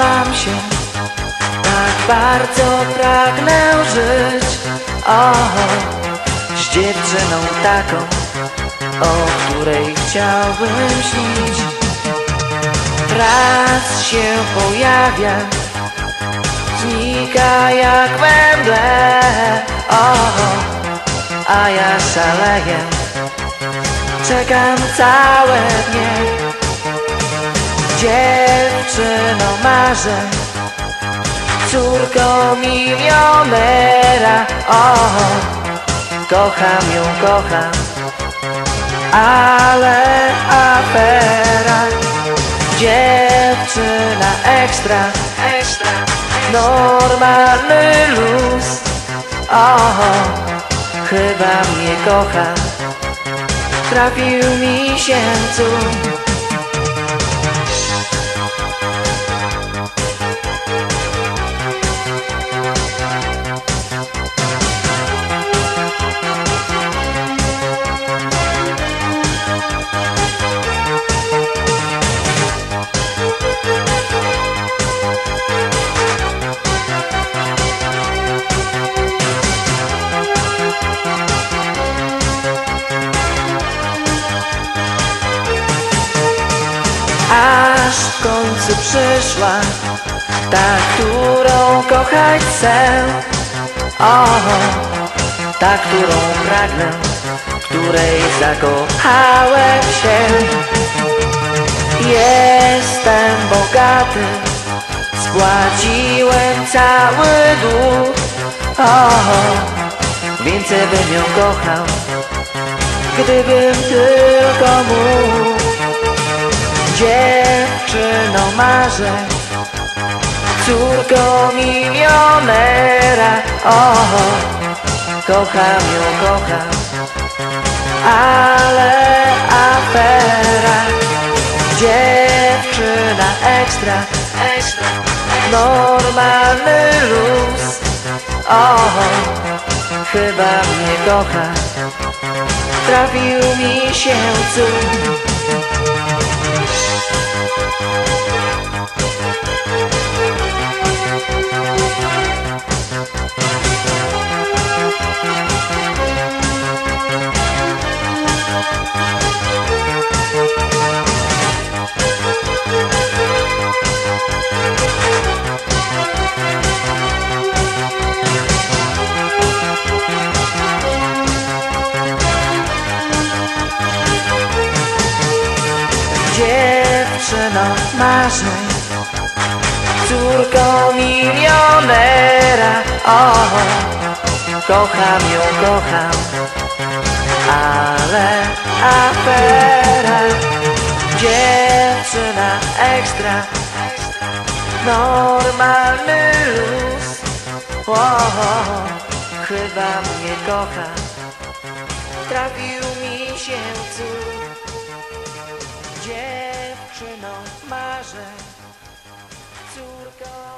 mam się Tak bardzo pragnę żyć. O, z dziewczyną taką O której chciałbym śnić. Raz się pojawia Znika jak we mgle O, a ja szaleję Czekam całe dnie Dziewczyno marzę. Córką milionera O, kocham ją, kocham. Ale afera Dziewczyna ekstra, ekstra. Normalny luz O, chyba mnie kocha. Trafił mi się cud Aż w końcu przyszła Ta, którą kochać chcę. O, ta, którą pragnę Której zakochałem się. Jestem bogaty Spłaciłem cały dług. O, więcej bym ją kochał Gdybym tylko mógł Dziewczyno marzę. Córką milionera O, kocham ją, kocham. Ale afera Dziewczyna ekstra, Normalny luz O, chyba mnie kocha. Trafił mi się cud Dziewczyno marzeń Córką milionera O, kocham ją, kocham. Ale afera Dziewczyna ekstra. Normalny luz o, Chyba mnie kocha. Trafił mi się cud Surga